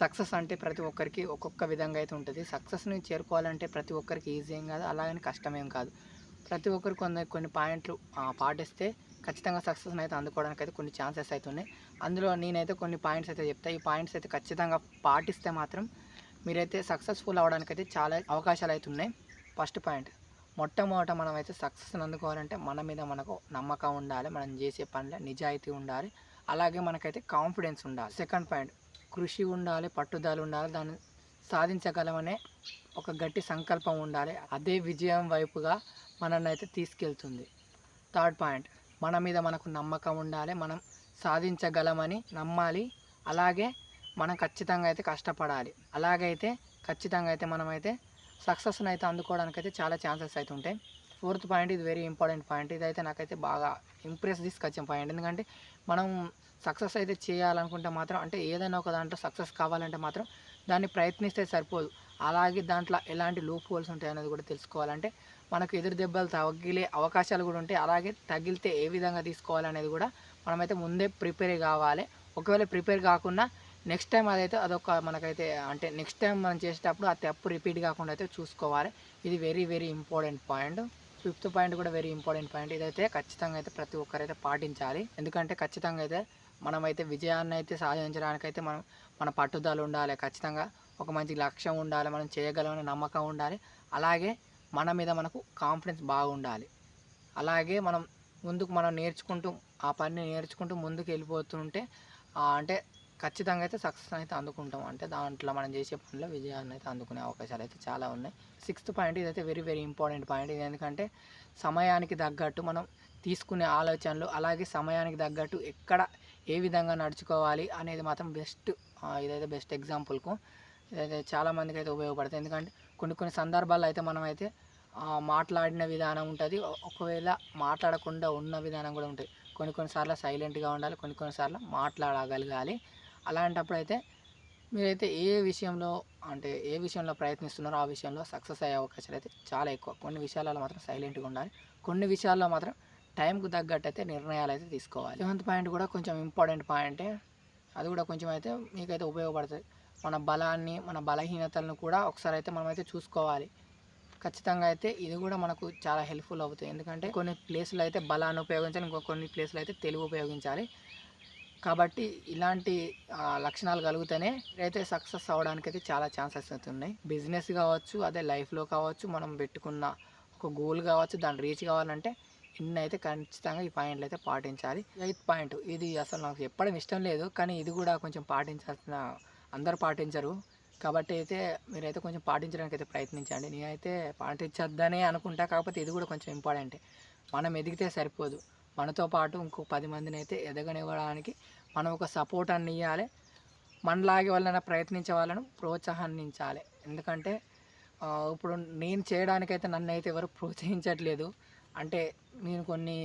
Success అంటే ప్రతి ఒక్కరికి ఒక్కొక్క విధంగా అయితే ఉంటుంది. సక్సెస్ని చేరుకోవాలంటే ప్రతి ఒక్కరికి ఈజీ ఏం కాదు అలాగని కష్టమేం కాదు. ప్రతి ఒక్కరు కొన్ని కొన్ని పాయింట్లు పాటిస్తే ఖచ్చితంగా సక్సెస్ని అయితే అందుకోవడానికి అయితే కొన్ని ఛాన్సెస్ అయితే ఉన్నాయి. అందులో నేనైతే కొన్ని పాయింట్స్ అయితే చెప్తా. ఈ పాయింట్స్ అయితే ఖచ్చితంగా పాటిస్తే మాత్రం మీరైతే సక్సెస్ఫుల్ అవ్వడానికి అయితే చాలా అవకాశాలు అయితే ఉన్నాయి. ఫస్ట్ పాయింట్ మొట్టమొదట మనం అయితే సక్సెస్ని అందుకోవాలంటే మన మీద మనకు నమ్మకం ఉండాలి. మనం చేసే పనిలో నిజాయితీ ఉండాలి. అలాగే మనకైతే కాన్ఫిడెన్స్ ఉండాలి. సెకండ్ పాయింట్ కృషి ఉండాలి పట్టుదల ఉండాలి దాన్ని సాధించగలమనే ఒక గట్టి సంకల్పం ఉండాలి. అదే విజయం వైపుగా మనల్ని అయితే తీసుకెళ్తుంది. థర్డ్ పాయింట్ మన మీద మనకు నమ్మకం ఉండాలి మనం సాధించగలమని నమ్మాలి. అలాగే మనం ఖచ్చితంగా అయితే కష్టపడాలి. అలాగైతే ఖచ్చితంగా అయితే మనమైతే సక్సెస్ని అయితే అందుకోవడానికి అయితే చాలా ఛాన్సెస్ అయితే ఉంటాయి. ఫోర్త్ పాయింట్ ఇది వెరీ ఇంపార్టెంట్ పాయింట్ ఇదైతే నాకైతే బాగా ఇంప్రెస్ తీసుకొచ్చిన పాయింట్ ఎందుకంటే మనం సక్సెస్ అయితే చేయాలనుకుంటే మాత్రం అంటే ఏదైనా ఒక దాంట్లో సక్సెస్ కావాలంటే మాత్రం దాన్ని ప్రయత్నిస్తే సరిపోదు. అలాగే దాంట్లో ఎలాంటి లూప్ హోల్స్ ఉంటాయనేది కూడా తెలుసుకోవాలంటే మనకు ఎదురు దెబ్బలు తగిలే అవకాశాలు కూడా ఉంటాయి. అలాగే తగిలితే ఏ విధంగా తీసుకోవాలనేది కూడా మనమైతే ముందే ప్రిపేర్ కావాలి. ఒకవేళ ప్రిపేర్ కాకుండా నెక్స్ట్ టైం అదైతే అదొక మనకైతే అంటే నెక్స్ట్ టైం మనం చేసేటప్పుడు ఆ తప్పు రిపీట్ కాకుండా అయితే చూసుకోవాలి. ఇది very very important point fifth point కూడా వెరీ ఇంపార్టెంట్ పాయింట్ ఇదైతే ఖచ్చితంగా అయితే ప్రతి ఒక్కరైతే పాటించాలి. ఎందుకంటే ఖచ్చితంగా అయితే మనమైతే విజయాన్ని అయితే సాధించడానికైతే మనం మన పట్టుదల ఉండాలి. ఖచ్చితంగా ఒక మంచి లక్ష్యం ఉండాలి. మనం చేయగలమని నమ్మకం ఉండాలి. అలాగే మన మీద మనకు కాన్ఫిడెన్స్ బాగుండాలి. అలాగే మనం ముందుకు మనం నేర్చుకుంటూ ఆ పనిని నేర్చుకుంటూ ముందుకు వెళ్ళిపోతుంటే అంటే ఖచ్చితంగా అయితే సక్సెస్ అయితే అందుకుంటాం. అంటే దాంట్లో మనం చేసే పనిలో విజయాన్ని అయితే అందుకునే అవకాశాలు అయితే చాలా ఉన్నాయి. సిక్స్త్ పాయింట్ ఇదైతే వెరీ వెరీ ఇంపార్టెంట్ పాయింట్ ఇది ఎందుకంటే సమయానికి తగ్గట్టు మనం తీసుకునే ఆలోచనలు అలాగే సమయానికి తగ్గట్టు ఎక్కడ ఏ విధంగా నడుచుకోవాలి అనేది మాత్రం బెస్ట్ ఇదైతే బెస్ట్ ఎగ్జాంపుల్కు ఇదైతే చాలామందికి అయితే ఉపయోగపడుతుంది. ఎందుకంటే కొన్ని కొన్ని సందర్భాల్లో అయితే మనం అయితే మాట్లాడిన విధానం ఉంటుంది. ఒకవేళ మాట్లాడకుండా ఉన్న విధానం కూడా ఉంటుంది. కొన్ని కొన్నిసార్లు సైలెంట్గా ఉండాలి కొన్ని కొన్నిసార్లు మాట్లాడగలగాలి. అలాంటప్పుడు అయితే మీరైతే ఏ విషయంలో అంటే ఏ విషయంలో ప్రయత్నిస్తున్నారో ఆ విషయంలో సక్సెస్ అయ్యే అవకాశాలు అయితే చాలా ఎక్కువ. కొన్ని విషయాలలో మాత్రం సైలెంట్గా ఉండాలి. కొన్ని విషయాల్లో మాత్రం టైంకు తగ్గట్టు అయితే నిర్ణయాలు అయితే తీసుకోవాలి. సెవెంత్ పాయింట్ కూడా కొంచెం ఇంపార్టెంట్ పాయింటే అది కూడా కొంచెం అయితే మీకైతే ఉపయోగపడుతుంది. మన బలాన్ని మన బలహీనతలను కూడా ఒకసారి అయితే మనమైతే చూసుకోవాలి. ఖచ్చితంగా అయితే ఇది కూడా మనకు చాలా హెల్ప్ఫుల్ అవుతుంది. ఎందుకంటే కొన్ని ప్లేసులు అయితే బలాన్ని ఉపయోగించాలి ఇంకో కొన్ని ప్లేసులు అయితే తెలుగు ఉపయోగించాలి. కాబట్టి ఇలాంటి లక్షణాలు కలిగితేనే అయితే సక్సెస్ అవడానికి అయితే చాలా ఛాన్సెస్ అయితే ఉన్నాయి. బిజినెస్ కావచ్చు అదే లైఫ్లో కావచ్చు మనం పెట్టుకున్న ఒక గోల్ కావచ్చు దాన్ని రీచ్ కావాలంటే ఇన్ని అయితే ఖచ్చితంగా ఈ పాయింట్లు అయితే పాటించాలి. ఎయిత్ పాయింట్ ఇది అసలు నాకు చెప్పడం ఇష్టం లేదు కానీ ఇది కూడా కొంచెం పాటించాల్సిన అందరు పాటించరు. కాబట్టి అయితే మీరైతే కొంచెం పాటించడానికి అయితే ప్రయత్నించండి. నేనైతే పాటించొద్దనే అనుకుంటా కాకపోతే ఇది కూడా కొంచెం ఇంపార్టెంటే. మనం ఎదిగితే సరిపోదు. మనతో పాటు ఇంకో పది మందిని అయితే ఎదగనివ్వడానికి మనం ఒక సపోర్ట్ అన్ని ఇవ్వాలి మనలాగే వాళ్ళని ప్రయత్నించే వాళ్ళను ప్రోత్సాహాన్నించాలి ఎందుకంటే ఇప్పుడు నేను చేయడానికైతే నన్ను అయితే ఎవరు ప్రోత్సహించట్లేదు. అంటే నేను కొన్ని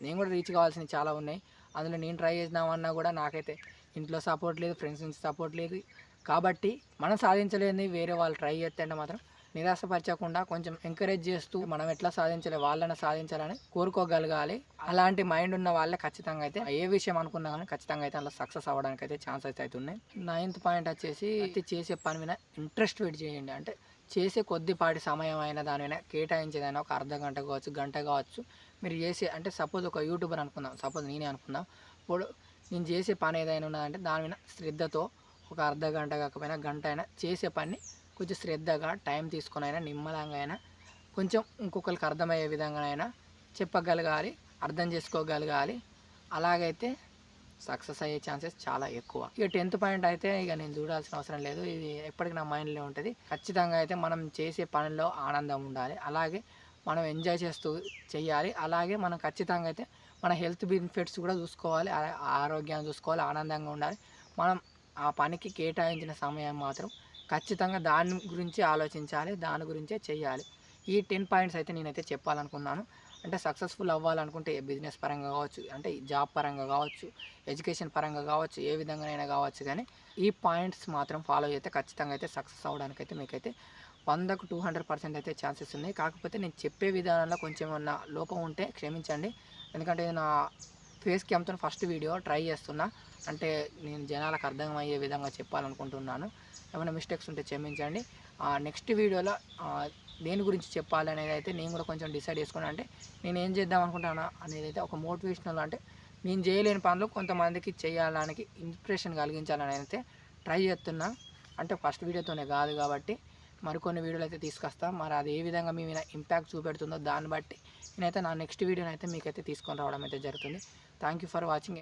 నేను కూడా రీచ్ కావాల్సినవి చాలా ఉన్నాయి. అందులో నేను ట్రై చేసినామన్నా కూడా నాకైతే ఇంట్లో సపోర్ట్ లేదు ఫ్రెండ్స్ నుంచి సపోర్ట్ లేదు. కాబట్టి మనం సాధించలేని వేరే వాళ్ళు ట్రై చేస్తే మాత్రం నిరాశపరచకుండా కొంచెం ఎంకరేజ్ చేస్తూ మనం ఎట్లా సాధించాలి వాళ్ళని సాధించాలని కోరుకోగలగాలి. అలాంటి మైండ్ ఉన్న వాళ్ళే ఖచ్చితంగా అయితే ఏ విషయం అనుకున్నా కానీ ఖచ్చితంగా అయితే అలా సక్సెస్ అవ్వడానికి అయితే ఛాన్సెస్ అయితే ఉన్నాయి. నైన్త్ పాయింట్ వచ్చేసి అయితే చేసే పని మీద ఇంట్రెస్ట్ పెట్టి చేయండి. అంటే చేసే కొద్దిపాటి సమయం అయినా దానిపైన కేటాయించేదైనా ఒక అర్ధ గంట కావచ్చు గంట కావచ్చు. మీరు చేసే అంటే సపోజ్ ఒక యూట్యూబర్ అనుకుందాం సపోజ్ నేనే అనుకుందాం. ఇప్పుడు నేను చేసే పని ఏదైనా ఉన్నదంటే దాని మీద శ్రద్ధతో ఒక అర్ధ గంట కాకపోయినా గంట అయినా చేసే పని కొంచెం శ్రద్ధగా టైం తీసుకొని అయినా నిమ్మలంగా అయినా కొంచెం ఇంకొకరికి అర్థమయ్యే విధంగానైనా చెప్పగలగాలి అర్థం చేసుకోగలగాలి. అలాగైతే సక్సెస్ అయ్యే ఛాన్సెస్ చాలా ఎక్కువ. ఇక టెన్త్ పాయింట్ అయితే ఇక నేను చూడాల్సిన అవసరం లేదు. ఇది ఎప్పటికీ నా మైండ్లో ఉంటుంది. ఖచ్చితంగా అయితే మనం చేసే పనిలో ఆనందం ఉండాలి. అలాగే మనం ఎంజాయ్ చేస్తూ చేయాలి అలాగే మనం ఖచ్చితంగా అయితే మన హెల్త్ బెనిఫిట్స్ కూడా చూసుకోవాలి. ఆరోగ్యాన్ని చూసుకోవాలి. ఆనందంగా ఉండాలి. మనం ఆ పనికి కేటాయించిన సమయం మాత్రం ఖచ్చితంగా దాని గురించి ఆలోచించాలి దాని గురించే చేయాలి ఈ టెన్ పాయింట్స్ అయితే నేనైతే చెప్పాలనుకున్నాను. అంటే సక్సెస్ఫుల్ అవ్వాలనుకుంటే బిజినెస్ పరంగా కావచ్చు అంటే జాబ్ పరంగా కావచ్చు ఎడ్యుకేషన్ పరంగా కావచ్చు ఏ విధంగానైనా కావచ్చు కానీ ఈ పాయింట్స్ మాత్రం ఫాలో చేస్తే ఖచ్చితంగా అయితే సక్సెస్ అవ్వడానికి అయితే మీకైతే వందకు టూ హండ్రెడ్ పర్సెంట్ అయితే ఛాన్సెస్ ఉన్నాయి. కాకపోతే నేను చెప్పే విధానంలో కొంచెం ఏమన్నా లోపం ఉంటే క్షమించండి. ఎందుకంటే నా ఫేస్ క్యామ్తో ఫస్ట్ వీడియో ట్రై చేస్తున్నా. అంటే నేను జనాలకు అర్థమయ్యే విధంగా చెప్పాలనుకుంటున్నాను. ఏమైనా మిస్టేక్స్ ఉంటే క్షమించండి. నెక్స్ట్ వీడియోలో దేని గురించి చెప్పాలనేది అయితే నేను కూడా కొంచెం డిసైడ్ చేసుకున్నాను అంటే నేను ఏం చేద్దాం అనుకుంటాను అనేది అయితే ఒక మోటివేషనల్ అంటే నేను చేయలేని పనులు కొంతమందికి చేయాలని ఇన్స్పిరేషన్ కలిగించాలని అయితే ట్రై చేస్తున్నా. అంటే ఫస్ట్ వీడియోతోనే కాదు కాబట్టి మరికొన్ని వీడియోలు అయితే తీసుకొస్తాం. మరి అది ఏ విధంగా మీ మీద ఇంపాక్ట్ చూపెడుతుందో దాన్ని బట్టి నేనైతే నా నెక్స్ట్ వీడియోని అయితే మీకైతే తీసుకొని రావడం అయితే జరుగుతుంది. Thank you for watching